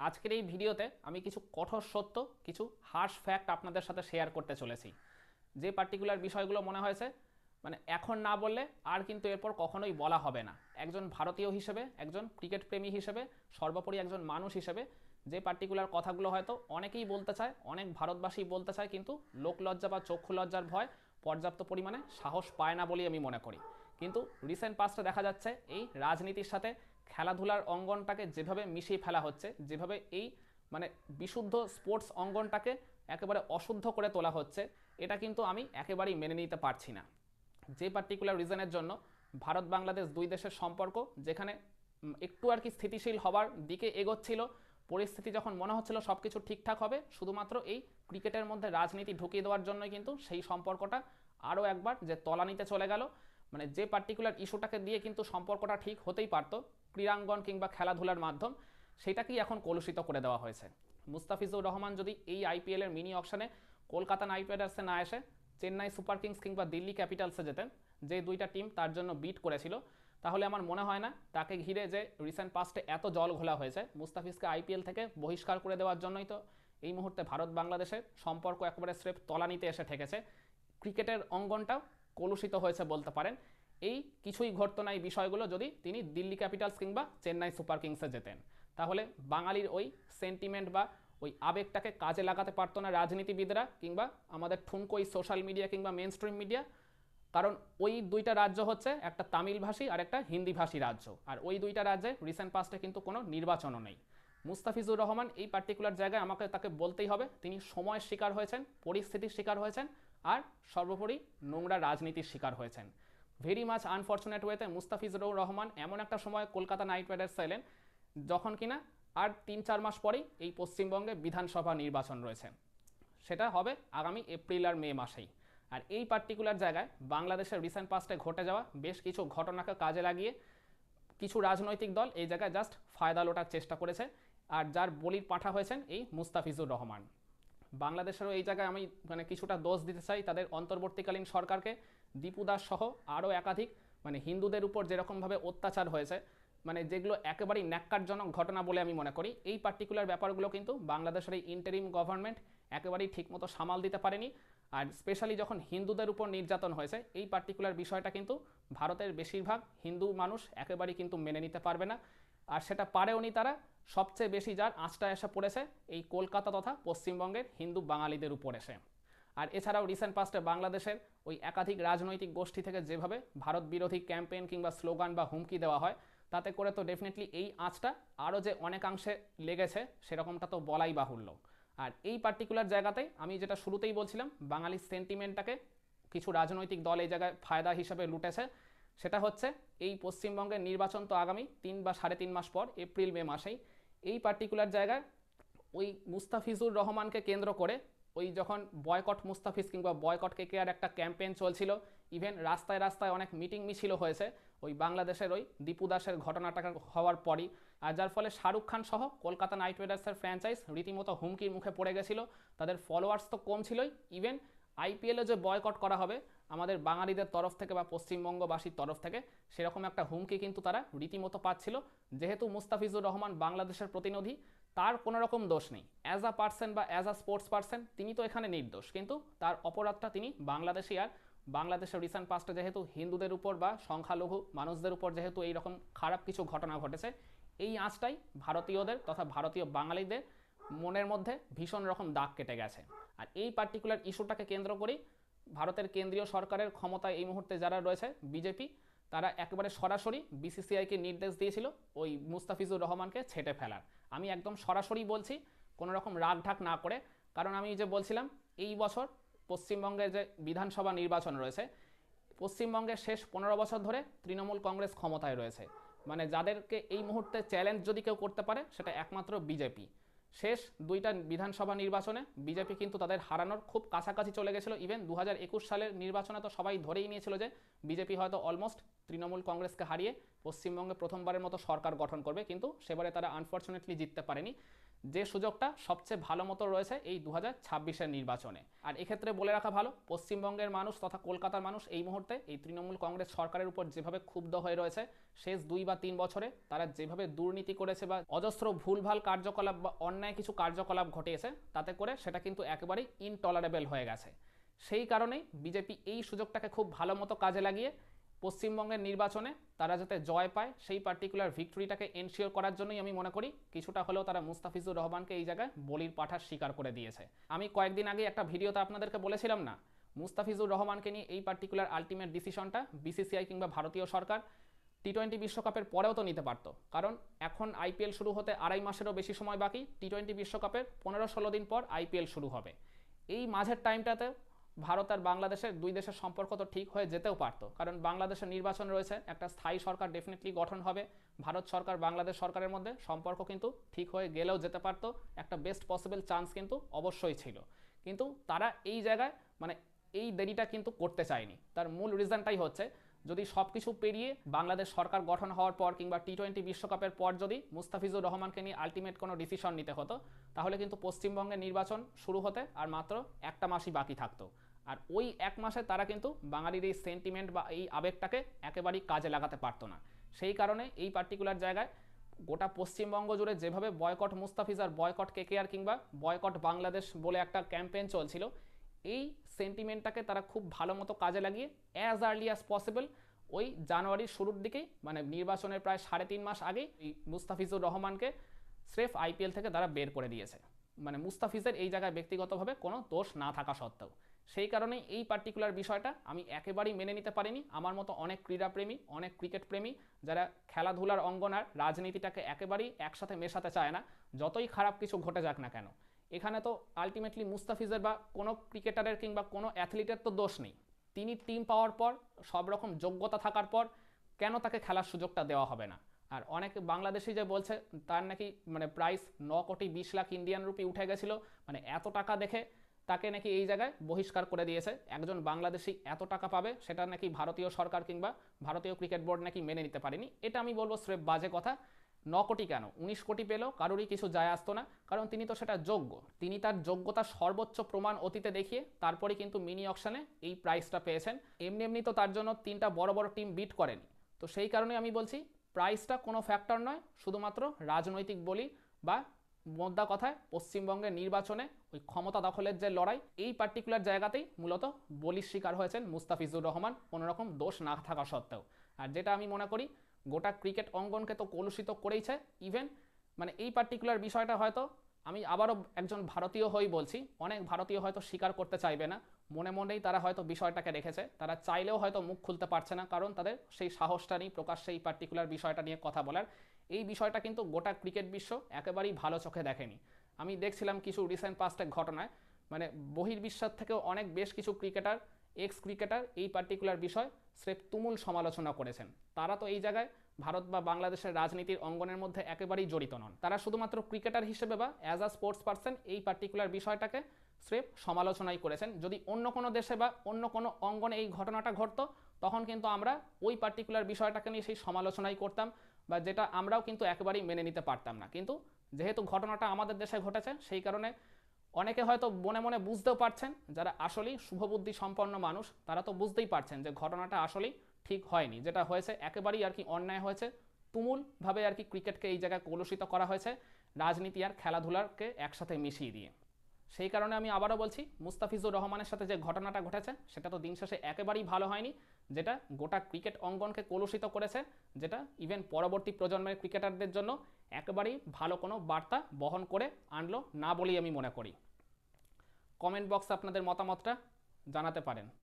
আজকের এই ভিডিওতে আমি কিছু কঠোর সত্য, কিছু হার্শ ফ্যাক্ট আপনাদের সাথে শেয়ার করতে চলেছি। যে পার্টিকুলার বিষয়গুলো মনে হয়েছে মানে এখন না বললে আর কিন্তু এরপর কখনোই বলা হবে না। একজন ভারতীয় হিসেবে, একজন ক্রিকেট প্রেমী হিসেবে, সর্বোপরি একজন মানুষ হিসেবে যে পার্টিকুলার কথাগুলো হয়তো অনেকেই বলতে চায়, অনেক ভারতবাসী বলতে চায়, কিন্তু লোকলজ্জা বা চক্ষু লজ্জার ভয় পর্যাপ্ত পরিমাণে সাহস পায় না বলেই আমি মনে করি। কিন্তু রিসেন্ট পাস্টে দেখা যাচ্ছে এই রাজনীতির সাথে খেলাধুলার অঙ্গনটাকে যেভাবে মিশিয়ে ফেলা হচ্ছে, যেভাবে এই মানে বিশুদ্ধ স্পোর্টস অঙ্গনটাকে একেবারে অশুদ্ধ করে তোলা হচ্ছে, এটা কিন্তু আমি একেবারেই মেনে নিতে পারছি না। যে পার্টিকুলার রিজনের জন্য ভারত বাংলাদেশ দুই দেশের সম্পর্ক যেখানে একটু আর কি স্থিতিশীল হবার দিকে এগোচ্ছিল, পরিস্থিতি যখন মনে হচ্ছিল সব কিছু ঠিকঠাক হবে, শুধুমাত্র এই ক্রিকেটের মধ্যে রাজনীতি ঢুকিয়ে দেওয়ার জন্যই কিন্তু সেই সম্পর্কটা আরও একবার যে তলানিতে চলে গেল। মানে যে পার্টিকুলার ইস্যুটাকে দিয়ে কিন্তু সম্পর্কটা ঠিক হতেই পারতো ক্রীড়াঙ্গন কিংবা খেলাধুলার মাধ্যম, সেটাকেই এখন কলুষিত করে দেওয়া হয়েছে। মুস্তাফিজুর রহমান যদি এই আইপিএলের মিনি অকশনে কলকাতা নাইট রাইডার্সে না এসে চেন্নাই সুপার কিংস কিংবা দিল্লি ক্যাপিটালসে যেতেন, যে দুইটা টিম তার জন্য বিট করেছিল, তাহলে আমার মনে হয় না তাকে ঘিরে যে রিসেন্ট পাস্টে এত জল ঘোলা হয়েছে, মুস্তাফিজকে আইপিএল থেকে বহিষ্কার করে দেওয়ার জন্যই তো এই মুহূর্তে ভারত বাংলাদেশের সম্পর্ক একেবারে স্রেফ তলানিতে এসে ঠেকেছে। ক্রিকেটের অঙ্গনটাও কলুষিত হয়েছে বলতে পারেন। এই কিছুই ঘটতো না এই বিষয়গুলো যদি তিনি দিল্লি ক্যাপিটালস কিংবা চেন্নাই সুপার কিংসে যেতেন। তাহলে বাঙালির ওই সেন্টিমেন্ট বা ওই আবেগটাকে কাজে লাগাতে পারতো না রাজনীতিবিদরা কিংবা আমাদের ঠুনকো ওই সোশ্যাল মিডিয়া কিংবা মেন স্ট্রিম মিডিয়া কারণ ওই দুইটা রাজ্য হচ্ছে একটা তামিল ভাষী আর একটা হিন্দিভাষী রাজ্য। আর ওই দুইটা রাজ্যে রিসেন্ট পাস্টে কিন্তু কোনো নির্বাচনও নেই। মুস্তাফিজুর রহমান এই পার্টিকুলার জায়গায় আমাকে তাকে বলতেই হবে, তিনি সময়ের শিকার হয়েছেন, পরিস্থিতির শিকার হয়েছেন, আর সর্বোপরি নোংরা রাজনীতির শিকার হয়েছেন। ভেরি মাচ আনফর্চুনেট ওয়েতে মুস্তাফিজুর রহমান এমন একটা সময় কলকাতা নাইট রাইডার্স এলেন, যখন কিনা আর তিন চার মাস পরেই এই পশ্চিমবঙ্গে বিধানসভা নির্বাচন রয়েছে। সেটা হবে আগামী এপ্রিল আর মে মাসেই। আর এই পার্টিকুলার জায়গায় বাংলাদেশের রিসেন্ট পাস্টে ঘটে যাওয়া বেশ কিছু ঘটনাকে কাজে লাগিয়ে কিছু রাজনৈতিক দল এই জায়গায় জাস্ট ফায়দা লোটার চেষ্টা করেছে আর যার বলির পাঠা হয়েছেন এই মুস্তাফিজুর রহমান। বাংলাদেশেরও এই জায়গায় আমি মানে কিছুটা দোষ দিতে চাই তাদের অন্তর্বর্তীকালীন সরকারকে দীপু দাস সহ আরও একাধিক মানে হিন্দুদের উপর যেরকমভাবে অত্যাচার হয়েছে মানে যেগুলো একেবারেই ন্যাক্কারজনক ঘটনা বলে আমি মনে করি, এই পার্টিকুলার ব্যাপারগুলো কিন্তু বাংলাদেশের এই ইন্টারিম গভর্নমেন্ট একেবারেই ঠিকমতো সামাল দিতে পারেনি। আর স্পেশালি যখন হিন্দুদের উপর নির্যাতন হয়েছে, এই পার্টিকুলার বিষয়টা কিন্তু ভারতের বেশিরভাগ হিন্দু মানুষ একেবারেই কিন্তু মেনে নিতে পারবে না। আর সেটা পারেওনি তারা, সবচেয়ে বেশি যার আঁচটা এসে পড়েছে এই কলকাতা তথা পশ্চিমবঙ্গের হিন্দু বাঙালিদের উপর এসে। আর এছাড়াও রিসেন্ট পাস্টে বাংলাদেশের ওই একাধিক রাজনৈতিক গোষ্ঠী থেকে যেভাবে ভারত বিরোধী ক্যাম্পেইন কিংবা স্লোগান বা হুমকি দেওয়া হয়, তাতে করে তো ডেফিনেটলি এই আঁচটা আরও যে অনেকাংশে লেগেছে সেরকমটা তো বলাই বাহুল্য। আর এই পার্টিকুলার জায়গাতেই আমি যেটা শুরুতেই বলছিলাম বাঙালির সেন্টিমেন্টটাকে কিছু রাজনৈতিক দল এই জায়গায় ফায়দা হিসাবে লুটেছে, সেটা হচ্ছে এই পশ্চিমবঙ্গের নির্বাচন তো আগামী তিন বা সাড়ে তিন মাস পর, এপ্রিল, মে মাসেই। এই পার্টিকুলার জায়গায় ওই মুস্তাফিজুর রহমানকে কেন্দ্র করে ওই যখন বয়কট মুস্তাফিজ কিংবা বয়কট কে আর একটা ক্যাম্পেইন চলছিল ইভেন রাস্তায় রাস্তায় অনেক মিটিং মিছিল হয়েছে, ওই বাংলাদেশের ওই দীপু দাসের ঘটনাটা হওয়ার পরই। আর যার ফলে শাহরুখ খান সহ কলকাতা নাইট রাইডার্সের ফ্র্যাঞ্চাইজ রীতিমতো হুমকির মুখে পড়ে গেছিল। তাদের ফলোয়ার্স তো কম ছিলই ইভেন আইপিএলে যে বয়কট করা হবে, আমাদের বাঙালিদের তরফ থেকে বা পশ্চিমবঙ্গবাসীর তরফ থেকে, সেরকম একটা হুমকি কিন্তু তারা রীতিমতো পাচ্ছিল। যেহেতু মুস্তাফিজুর রহমান বাংলাদেশের প্রতিনিধি তার কোনো রকম দোষ নেই। অ্যাজ আ পার্সন বা অ্যাজ আ স্পোর্টস পার্সন তিনি তো এখানে নির্দোষ। কিন্তু তার অপরাধটা তিনি বাংলাদেশি আর বাংলাদেশের রিসেন্ট পাস্টে যেহেতু হিন্দুদের উপর বা সংখ্যালঘু মানুষদের উপর যেহেতু এইরকম খারাপ কিছু ঘটনা ঘটেছে, এই আঁচটাই ভারতীয়দের তথা ভারতীয় বাঙালিদের মনের মধ্যে ভীষণ রকম দাগ কেটে গেছে। আর এই পার্টিকুলার ইস্যুটাকে কেন্দ্র করেই ভারতের কেন্দ্রীয় সরকারের ক্ষমতায় এই মুহূর্তে যারা রয়েছে বিজেপি তারা একেবারে সরাসরি বিসিসিআইকে নির্দেশ দিয়েছিল, ওই মুস্তাফিজুর রহমানকে ছেটে ফেলার। আমি একদম সরাসরি বলছি, কোনো রকম রাগ ঢাক না করে, কারণ আমি যে বলছিলাম, এই বছর পশ্চিমবঙ্গের যে বিধানসভা নির্বাচন রয়েছে পশ্চিমবঙ্গের শেষ পনেরো বছর ধরে তৃণমূল কংগ্রেস ক্ষমতায় রয়েছে। মানে যাদেরকে এই মুহূর্তে চ্যালেঞ্জ যদি কেউ করতে পারে, সেটা একমাত্র বিজেপি শেষ দুইটা বিধানসভা নির্বাচনে বিজেপি কিন্তু তাদের হারানোর খুব কাছাকাছি চলে গেছিল। ইভেন দু হাজার একুশ সালের নির্বাচনে তো সবাই ধরেই নিয়েছিল যে বিজেপি হয়তো অলমোস্ট তৃণমূল কংগ্রেসকে হারিয়ে পশ্চিমবঙ্গে প্রথমবারের মতো সরকার গঠন করবে, কিন্তু সেবারে তারা আনফর্চুনেটলি জিততে পারেনি। যে সুযোগটা সবচেয়ে ভালো মতো রয়েছে এই দু হাজার নির্বাচনে। আর এক্ষেত্রে বলে রাখা ভালো, পশ্চিমবঙ্গের মানুষ তথা কলকাতার মানুষ এই মুহূর্তে এই তৃণমূল কংগ্রেস সরকারের উপর যেভাবে ক্ষুব্ধ হয়ে রয়েছে, শেষ দুই বা তিন বছরে তারা যেভাবে দুর্নীতি করেছে বা অজস্র ভুলভাল কার্যকলাপ বা অন্যায় কিছু কার্যকলাপ ঘটিয়েছে, তাতে করে সেটা কিন্তু একেবারেই ইনটলারেবল হয়ে গেছে। সেই কারণেই বিজেপি এই সুযোগটাকে খুব ভালো মতো কাজে লাগিয়ে পশ্চিমবঙ্গের নির্বাচনে তারা যাতে জয় পায়, সেই পার্টিকুলার ভিক্টরিটাকে এনশিওর করার জন্যই আমি মনে করি কিছুটা হলেও তারা মুস্তাফিজুর রহমানকে এই জায়গায় বলির পাঠার স্বীকার করে দিয়েছে। আমি কয়েকদিন আগে একটা ভিডিওতে আপনাদেরকে বলেছিলাম না, মুস্তাফিজুর রহমানকে নিয়ে এই পার্টিকুলার আলটিমেট ডিসিশনটা বিসিসিআই কিংবা ভারতীয় সরকার টি টোয়েন্টি বিশ্বকাপের পরেও তো নিতে পারতো। কারণ এখন আইপিএল শুরু হতে আড়াই মাসেরও বেশি সময় বাকি টি টোয়েন্টি বিশ্বকাপের পনেরো ষোলো দিন পর আইপিএল শুরু হবে। এই মাঝের টাইমটাতে ভারত আর বাংলাদেশের দুই দেশের সম্পর্ক তো ঠিক হয়ে যেতেও পারতো। কারণ বাংলাদেশের নির্বাচন রয়েছে একটা স্থায়ী সরকার ডেফিনেটলি গঠন হবে। ভারত সরকার বাংলাদেশ সরকারের মধ্যে সম্পর্ক কিন্তু ঠিক হয়ে গেলেও যেতে পারতো। একটা বেস্ট পসিবল চান্স কিন্তু অবশ্যই ছিল। কিন্তু তারা এই জায়গায় মানে এই দেরিটা কিন্তু করতে চায়নি। তার মূল রিজনটাই হচ্ছে, যদি সব কিছু পেরিয়ে বাংলাদেশ সরকার গঠন হওয়ার পর কিংবা টি টোয়েন্টি বিশ্বকাপের পর যদি মুস্তাফিজুর রহমানকে নিয়ে আলটিমেট কোনো ডিসিশন নিতে হতো, তাহলে কিন্তু পশ্চিমবঙ্গের নির্বাচন শুরু হতে আর মাত্র একটা মাসই বাকি থাকতো। আর ওই এক মাসে তারা কিন্তু বাঙালির এই সেন্টিমেন্ট বা এই আবেগটাকে একেবারেই কাজে লাগাতে পারতো না। সেই কারণে এই পার্টিকুলার জায়গায় গোটা পশ্চিমবঙ্গ জুড়ে যেভাবে বয়কট মুস্তাফিজ আর বয়কট কেকেআর কিংবা বয়কট বাংলাদেশ বলে একটা ক্যাম্পেইন চলছিল, এই সেন্টিমেন্টটাকে তারা খুব ভালো মতো কাজে লাগিয়ে অ্যাজ আর্লি অ্যাজ পসিবল ওই জানুয়ারির শুরুর দিকেই মানে নির্বাচনের প্রায় সাড়ে তিন মাস আগেই মুস্তাফিজুর রহমানকে স্রেফ আইপিএল থেকে তারা বের করে দিয়েছে। মানে মুস্তাফিজের এই জায়গায় ব্যক্তিগতভাবে কোনো দোষ না থাকা সত্ত্বেও। সেই কারণেই এই পার্টিকুলার বিষয়টা আমি একেবারেই মেনে নিতে পারিনি। আমার মতো অনেক ক্রীড়াপ্রেমী, অনেক ক্রিকেট প্রেমী যারা খেলাধুলার অঙ্গনার রাজনীতিটাকে একেবারেই একসাথে মেশাতে চায় না, যতই খারাপ কিছু ঘটে যাক না কেন। এখানে তো আলটিমেটলি মুস্তাফিজের বা কোনো ক্রিকেটারের কিংবা কোনো অ্যাথলিটের তো দোষ নেই। তিনি টিম পাওয়ার পর সব রকম যোগ্যতা থাকার পর, কেন তাকে খেলার সুযোগটা দেওয়া হবে না? আর অনেক বাংলাদেশি যে বলছে, তার নাকি মানে প্রাইস ন কোটি বিশ লাখ ইন্ডিয়ান রুপি উঠে গেছিল মানে এত টাকা দেখে তাকে নাকি এই জায়গায় বহিষ্কার করে দিয়েছে। একজন বাংলাদেশি এত টাকা পাবে, সেটা নাকি ভারতীয় সরকার কিংবা ভারতীয় ক্রিকেট বোর্ড নাকি মেনে নিতে পারেনি। এটা আমি বলব স্রেফ বাজে কথা। ন কোটি কেন? উনিশ কোটি পেলেও কারোরই কিছু যায় আসতো না, কারণ তিনি তো সেটা যোগ্য। তিনি তার যোগ্যতার সর্বোচ্চ প্রমাণ অতীতে দেখিয়ে তারপরে কিন্তু মিনি অকশনে এই প্রাইসটা পেয়েছেন। এমনি এমনি তো তার জন্য তিনটা বড় বড় টিম বিট করেনি। তো সেই কারণে আমি বলছি প্রাইসটা কোনো ফ্যাক্টর নয়, শুধুমাত্র রাজনৈতিক বলি বা মোদ্দা কথায় পশ্চিমবঙ্গের নির্বাচনে ওই ক্ষমতা দখলের যে লড়াই, এই পার্টিকুলার জায়গাতেই মূলত বলির শিকার হয়েছেন মুস্তাফিজুর রহমান। কোনোরকম দোষ না থাকা সত্ত্বেও। আর যেটা আমি মনে করি, গোটা ক্রিকেট অঙ্গনকে তো কলুষিত করেইছে। ইভেন মানে এই পার্টিকুলার বিষয়টা হয়তো আমি আবারও একজন ভারতীয় হই বলছি, অনেক ভারতীয় হয়তো স্বীকার করতে চাইবে না। মনে মনেই তারা হয়তো বিষয়টাকে রেখেছে। তারা চাইলেও হয়তো মুখ খুলতে পারছে না, কারণ তাদের সেই সাহসটা নেই প্রকাশ্যে এই পার্টিকুলার বিষয়টা নিয়ে কথা বলার। এই বিষয়টা কিন্তু গোটা ক্রিকেট বিশ্ব একেবারেই ভালো চোখে দেখেনি। আমি দেখছিলাম কিছু রিসেন্ট পাস্টের ঘটনায় মানে বহির্বিশ্বাস থেকেও অনেক বেশ কিছু ক্রিকেটার এক্স ক্রিকেটার এই পার্টিকুলার বিষয় স্রেফ তুমুল সমালোচনা করেছেন। তারা তো এই জায়গায় ভারত বা বাংলাদেশের রাজনীতির অঙ্গনের মধ্যে একেবারেই জড়িত নন। তারা শুধুমাত্র ক্রিকেটার হিসেবে বা অ্যাজ আ স্পোর্টস পার্সন এই পার্টিকুলার বিষয়টাকে স্রেফ সমালোচনাই করেছেন। যদি অন্য কোনো দেশে বা অন্য কোনো অঙ্গনে এই ঘটনাটা ঘটতো, তখন কিন্তু আমরা ওই পার্টিকুলার বিষয়টাকে নিয়ে সেই সমালোচনাই করতাম বা যেটা আমরাও কিন্তু একেবারেই মেনে নিতে পারতাম না। কিন্তু যেহেতু ঘটনাটা আমাদের দেশে ঘটেছে, সেই কারণে অনেকে হয়তো মনে মনে বুঝতেও পারছেন, যারা আসলেই শুভবুদ্ধি সম্পন্ন মানুষ, তারা তো বুঝতেই পারছেন যে ঘটনাটা আসলেই ঠিক হয়নি। যেটা হয়েছে একেবারেই আর কি অন্যায় হয়েছে। তুমুলভাবে আর কি ক্রিকেটকে এই জায়গায় কলুষিত করা হয়েছে, রাজনীতি আর খেলাধুলাকে একসাথে মিশিয়ে দিয়ে। সেই কারণে আমি আবারও বলছি, মুস্তাফিজুর রহমানের সাথে যে ঘটনাটা ঘটেছে, সেটা তো দিন শেষে একেবারেই ভালো হয়নি, যেটা গোটা ক্রিকেট অঙ্গনকে কলুষিত করেছে, যেটা ইভেন পরবর্তী প্রজন্মের ক্রিকেটারদের জন্য একেবারেই ভালো কোনো বার্তা বহন করে আনলো না বলেই আমি মনে করি। কমেন্ট বক্সে আপনাদের মতামতটা জানাতে পারেন।